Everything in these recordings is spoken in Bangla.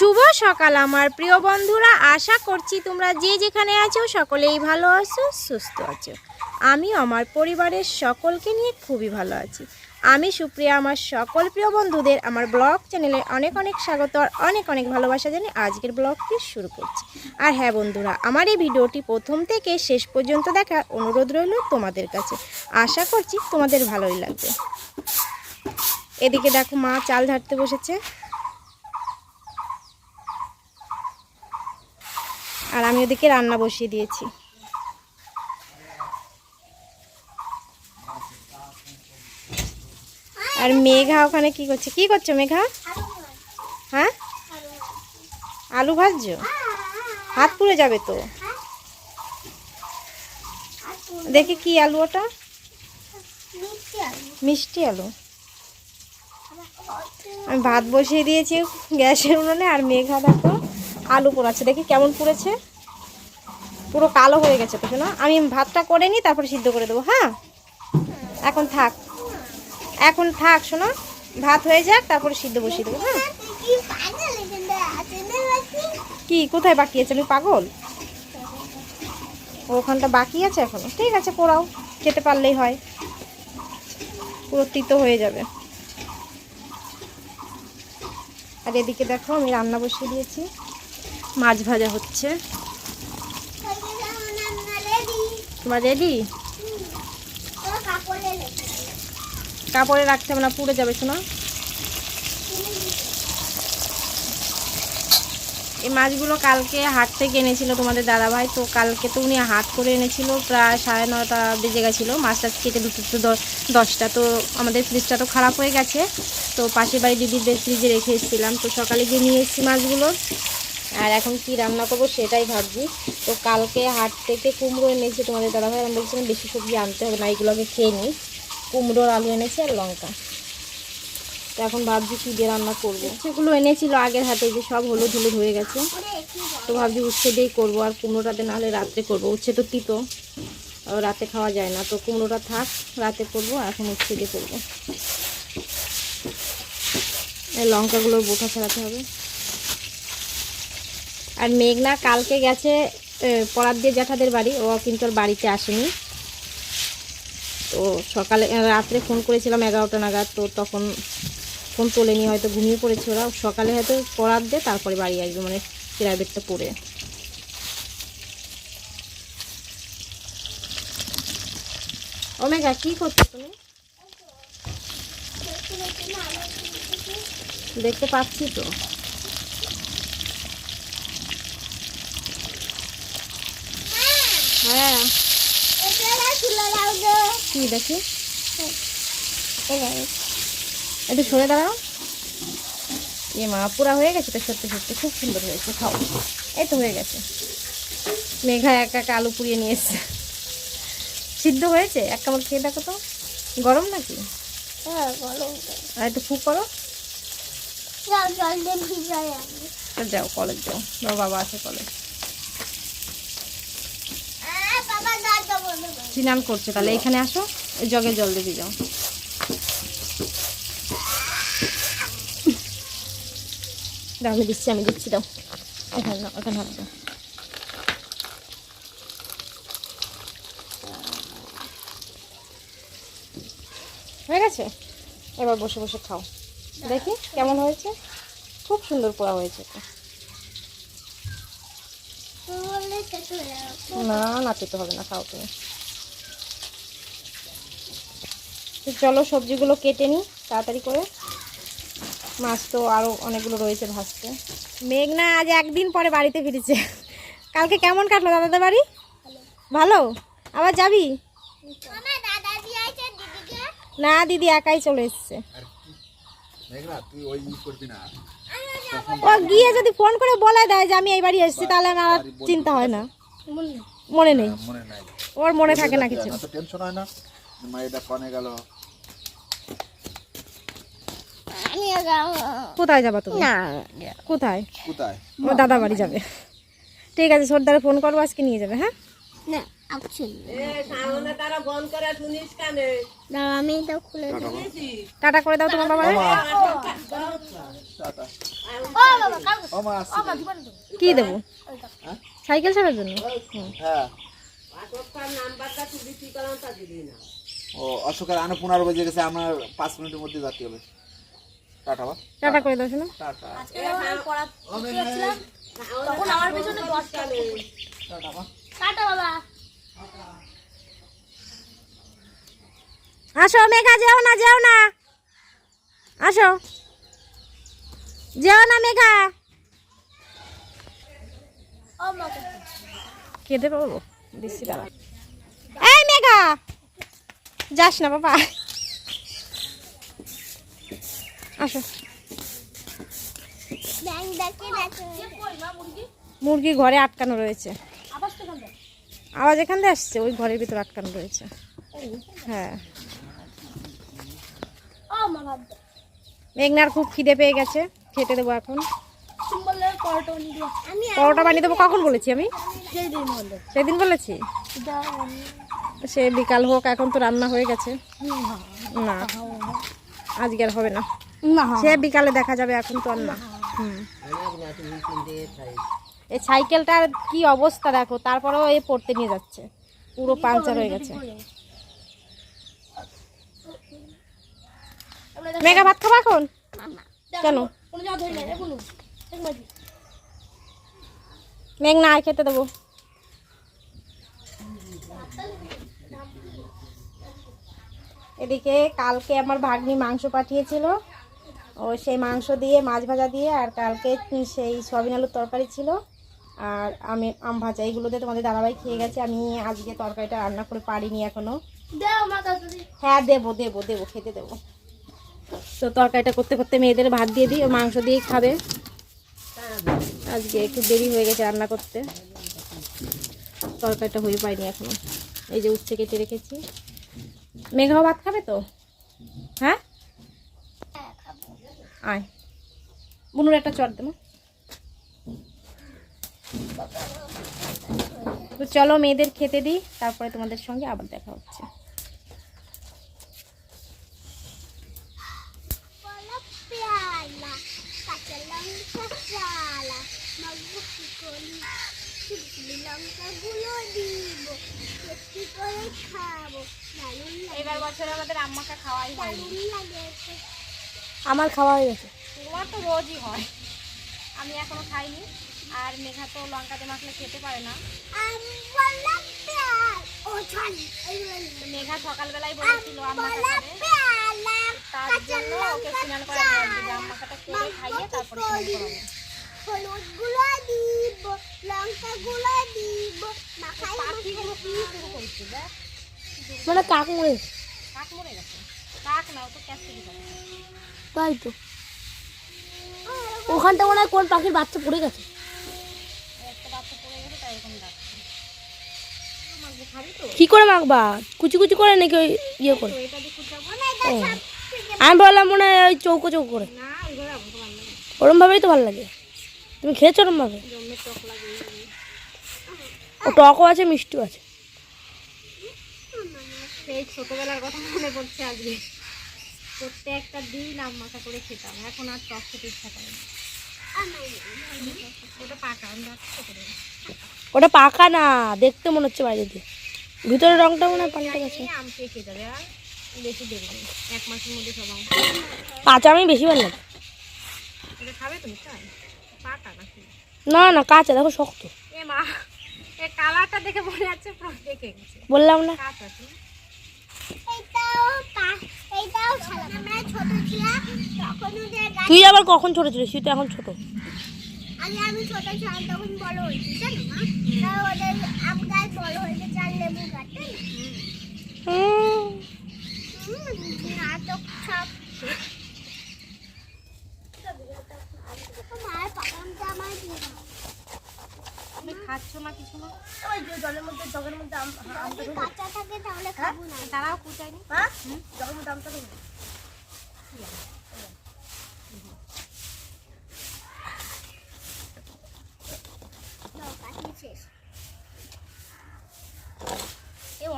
শুভ সকাল আমার প্রিয় বন্ধুরা। আশা করছি তোমরা যে যেখানে আছো সকলেই ভালো আছো, সুস্থ আছো। আমি আমার পরিবারের সকলকে নিয়ে খুবই ভালো আছি। আমি সুপ্রিয়া, আমার সকল প্রিয় বন্ধুদের আমার ব্লগ চ্যানেলে অনেক অনেক স্বাগত আর অনেক অনেক ভালোবাসা জানিয়ে আজকের ব্লগটি শুরু করছি। আর হ্যাঁ বন্ধুরা, আমার এই ভিডিওটি প্রথম থেকে শেষ পর্যন্ত দেখার অনুরোধ রইল তোমাদের কাছে। আশা করছি তোমাদের ভালোই লাগবে। এদিকে দেখো মা চাল ঝাড়তে বসেছে। আর আমি ওদিকে রান্না বসিয়ে দিয়েছি। আর মেঘা ওখানে কি করছে? কি করছ মেঘা? হ্যাঁ? আলু ভাজছো? হাত পুড়ে যাবে তো। দেখি কি আলু ওটা? মিষ্টি আলু। আমি ভাত বসিয়ে দিয়েছি গ্যাসের উনুনে, আর মেঘা দেখো। আলু পোড়াচ্ছে। দেখি কেমন পুড়েছে। পুরো কালো হয়ে গেছে তো শোনো। আমি ভাতটা করে নিই, তারপরে সিদ্ধ করে দেবো হ্যাঁ? এখন থাক। এখন থাক শোনো। ভাত হয়ে যাক, তারপরে সিদ্ধ বসিয়ে দেবো হ্যাঁ? কি? কোথায় বাকি আছে? আমি পাগল? ওখানটা বাকি আছে এখনও? ঠিক আছে, পোড়াও। খেতে পারলেই হয়। পুরো তিতো হয়ে যাবে। আর এদিকে দেখো, আমি রান্না বসিয়ে দিয়েছি। মাছ ভাজা হচ্ছে। তোমার রেডি কাপড়ে রাখতে হবে না, পুড়ে যাবে, শোনো। এই মাছগুলো কালকে হাট থেকে এনেছিল তোমাদের দাদাভাই, তো কালকে তো উনি হাট করে এনেছিল, প্রায় সাড়ে নটা বেজে গেছিল। মাছটা কেটে দুটো দশটা, তো আমাদের ফ্রিজটা তো খারাপ হয়ে গেছে। তো পাশের বাড়ি দিদিদের ফ্রিজে রেখে এসেছিলাম, তো সকালে গিয়ে নিয়ে এসেছি মাছগুলো। আর এখন কি রান্না করব সেটাই ভাবছি। তো কালকে হাট থেকে কুমড়ো এনেছে তোমাদের দাদা দাদাভাই। আমি বলছিলাম বেশি সবজি আনতে হবে না এইগুলোকে খেয়ে নিই। কুমড়োর আলু এনেছে আর লঙ্কা। তো এখন ভাবছি কী দিয়ে রান্না করব। সেগুলো এনেছিল আগের হাতে যে সব হলুদ হলুদ হয়ে গেছে। তো ভাবছি উচ্ছে দিয়েই করব, আর কুমড়োটাতে নাহলে রাত্রে করব। উচ্ছে তো তিতো রাতে খাওয়া যায় না। তো কুমড়োটা থাক, রাতে করব এখন উচ্ছে দিয়ে করব। লঙ্কাগুলোর বোটা ছাড়াতে হবে। আর মেঘনা কালকে গেছে পড়ার দিয়ে জ্যাঠাদের বাড়ি। ও কিন্তু আর বাড়িতে আসেনি। তো সকালে রাত্রে ফোন করেছিলাম এগারোটা নাগাদ, তো তখন ফোন তোলেনি, হয়তো ঘুমিয়ে পড়েছে ওরা। সকালে হয়তো পড়ার দিয়ে তারপরে বাড়ি আসবে মানে প্রাইভেটটা পড়ে। ওমেগা, কি করছ তুমি? দেখতে পাচ্ছি তো। হ্যাঁ। কি দেখি? একটু সরে দাঁড়াও। এ মা পুরা হয়ে গেছে তো সত্যি সত্যি খুব সুন্দর হয়েছে খাও। এই তো হয়ে গেছে। মেঘা একা একা আলু পুড়িয়ে নিয়ে এসছে। সিদ্ধ হয়েছে? এক কামড় খেয়ে দেখো তো। গরম নাকি? আর একটু ফুক করো। যাও কলেজ যাও। বাবা আছে কলেজ। স্নান করছে তাহলে এখানে আসো এই জগে জল দিয়ে যাও দাও আমি দিচ্ছি আমি দিচ্ছি দাও। এখানে হাত দাও। হয়ে গেছে? এবার বসে বসে খাও। দেখি কেমন হয়েছে? খুব সুন্দর পোড়া হয়েছে তো না নাচিতে হবে না খাও তুমি। তো চলো সবজিগুলো কেটে নিই তাড়াতাড়ি করে। মাছ তো আরও অনেকগুলো রয়েছে ভাজতে। মেঘনা আজ একদিন পরে বাড়িতে ফিরেছে। কালকে কেমন কাটলো দাদাদের বাড়ি? ভালো? আবার যাবি? না দিদি একাই চলে এসছে। মেঘনা তুই ওই ই করবি না। ও গিয়ে যদি ফোন করে বলে দেয় যে আমি এই বাড়ি এসেছি তাহলে আমার আর চিন্তা হয় না। মনে নেই। ওর মনে থাকে না কিছু। টেনশন হয় না। মা এটা কনে গেল। কোথায় যাবা তুমি? কোথায়? কোথায়? ও দাদা বাড়ি যাবে। ঠিক আছে সর্দারে ফোন করব আজকে নিয়ে যাবে হ্যাঁ? দাঁড়া আমি তো খুলে টাটা করে দাও তোমার বাবা টাটা। ও বাবা কাল ও মা আসছি। কি দেবো? সাইকেল ছাড়ার জন্য। হ্যাঁ। ও অশোকের আনো পনেরো বেজে গেছে আমার পাঁচ মিনিটের মধ্যে যেতে হবে। টাটা বা টাটা করে দাও শোনো। টাটা। তখন আমার পেছনে দশটা টাটা বা টাটা বাবা। আসো মেঘা যেও না যেও না। আসো। যেও না মেঘা। ও মা কেঁদে পাবো? দিচ্ছি দাঁড়া। এই মেঘা! যাস না বাবা। আসো। মুরগি ঘরে আটকানো রয়েছে। আওয়াজ এখান থেকে আসছে ওই ঘরের ভিতর আটকানো রয়েছে। হ্যাঁ। মেঘনার খুব খিদে পেয়ে গেছে খেতে দেবো এখন। পরোটা বানিয়ে দেবো কখন বলেছি আমি? সেদিন বলেছি? সে বিকাল হোক এখন তো রান্না হয়ে গেছে। না আজকে আর হবে না। না। সে বিকালে দেখা যাবে এখন তো আর না। এই সাইকেলটার কি অবস্থা দেখো তারপরেও এ পড়তে নিয়ে যাচ্ছে। পুরো পাংচার হয়ে গেছে। মেঘা ভাত খাবা এখন? কেন? মেঘ না খেতে দেবো। এদিকে কালকে আমার ভাগ্নি মাংস পাঠিয়েছিল। ও সেই মাংস দিয়ে মাছ ভাজা দিয়ে আর কালকে সেই সয়াবিন আলুর তরকারি ছিল। আর আমি আম ভাজা এইগুলো দিয়ে তোমাদের দাদাভাই খেয়ে গেছে। আমি আজকে তরকারিটা রান্না করে পারিনি এখনও। দাও মা তাড়াতাড়ি হ্যাঁ দেবো দেবো দেবো খেতে দেবো। তো তরকারিটা করতে করতে মেয়েদের ভাত দিয়ে দিই ও মাংস দিয়েই খাবে। আজকে একটু দেরি হয়ে গেছে রান্না করতে। তরকারিটা হয়ে পায়নি এখনও। এই যে উচ্ছে কেটে রেখেছি। মেঘাও ভাত খাবে তো? হ্যাঁ? আয়। বুনুর একটা চট দেবো তো চলো মেয়েদের খেতে দিই, তারপরে তোমাদের সঙ্গে আবার দেখা হচ্ছে। খাব। এবার বছর আমাদের আম্মাকে খাওয়াই লাগে আমার খাওয়া হয়ে গেছে। তোমার তো রোজই হয়। আমি এখনও খাইনি। আর মেঘা তো লঙ্কা দিয়ে মাখলে খেতে পারে না। মেঘা সকালবেলায় বলেছিল আম্মা গোলাপ খাবে। পেয়ালা তার জন্য ওকে স্নান করা আম্মাকাটা করে খাইয়ে তারপরে করাবো। দিব লঙ্কা গুলো দিব পাখিগুলো কি শুরু করছে দেখ। মানে কাক মরে? কাক মরে গেছে? কাক না তো তাই তো। ওখানটা মনে হয় কোন পাখির বাচ্চা পড়ে গেছে? একটা বাচ্চা পড়ে গেছে তাই এরকম ডাকছে। মাঝে খাবি তো কি করে মাখবা? কুচি কুচি করে নাকি ওই ইয়ে করে? ও। আমি বললাম মনে হয় ওই চৌকো চৌকো করে। ওরম ভাবেই তো ভালো লাগে। তুমি খেয়েছো ওরম ভাবে জমে টক লাগে। ও টকও আছে মিষ্টিও আছে। সেই ছোটবেলার কথা মনে পড়ছে আজকে। প্রত্যেকটা দিন আম্মাকা করে খেতাম। এখন আর টক খেতে ইচ্ছা করে না। ওটা পাকা আমি ওটা পাকা না দেখতে মনে হচ্ছে বাইরে দিয়ে। ভিতরের রংটা মনে হয় পাল্টে গেছে। আম খেয়ে খেয়ে যাবে আর বেশি দেবে এক মাসের মধ্যে সব আম কাঁচা আমি বেশি ভালো লাগে। এটা খাবে তুমি? তাই? পাকা না না কাঁচা দেখো শক্ত। এ মা এ কালারটা দেখে মনে দেখে গেছে। বললাম না। কাঁচা তুই আবার কখন ছোট ছিলিস? তুই তো এখন ছোট। আগে আমি ছোট ছিলাম তখন বড় হয়েছি জানো না তা ওদের আম গাছ বড় হয়েছে চার লেবু গাছ না? নাটক সব মায়ের পাকামটা আমার দিয়ে দাও। তুমি খাচ্ছ না কিছু না ওই যে জলের মধ্যে জগের মধ্যে আম আমটা যদি কাঁচা থাকে তাহলে খাব না। তারাও কুচায়নি হ্যাঁ? জগের মধ্যে আমটা দেবো শেষ।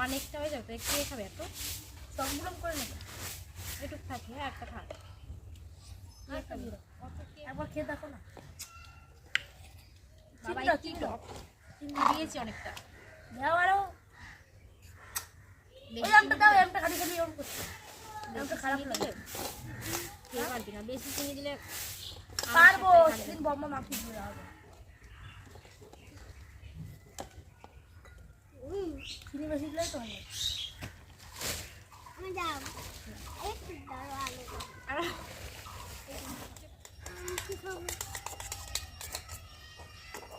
অনেকটা হয়ে যাবে একটু খাবে এত? সম্পূর্ণ করে নেবে। একটু থাকে হ্যাঁ একটা দাও। একবার খেয়ে দেখো না। বাবা চিনি দাও, কি চিনি দাও। টক দিয়েছি অনেকটা। দাও আরও। ওই আমটা দাও আমটা খালি খালি ওরকম করছে। আমটা খারাপ লাগে। খেয়ে পারবি না। বেশি চিনি দিলে পারব সেদিন বম্মা মাখি দিয়ে হবে চিনি বেশি দিলে তো হয় না। আমি যাও আলু আর।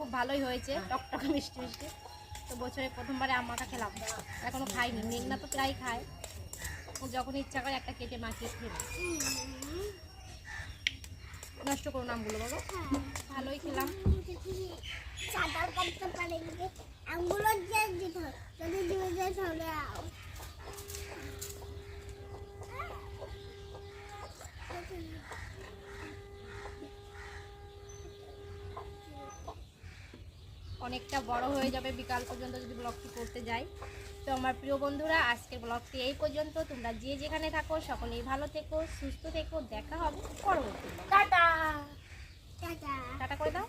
খুব ভালোই হয়েছে, টকটকে মিষ্টি মিষ্টি। তো বছরে প্রথমবারে আমাকে খেলাম এখনও খাইনি, মেঘনা তো প্রায় খায়। যখন ইচ্ছা করে একটা কেটে মাখিয়ে খেয়ে। নষ্ট করো নামগুলো বাবা ভালোই খেলাম। হয় যদি অনেকটা বড় হয়ে যাবে বিকাল পর্যন্ত যদি ব্লগটি করতে যাই। তো আমার প্রিয় বন্ধুরা আজকের ব্লগটি এই পর্যন্ত। তোমরা যে যেখানে থাকো সকলেই ভালো থেকো সুস্থ থেকো। দেখা হবে পরবর্তী টাটা। টাটা করে দাও।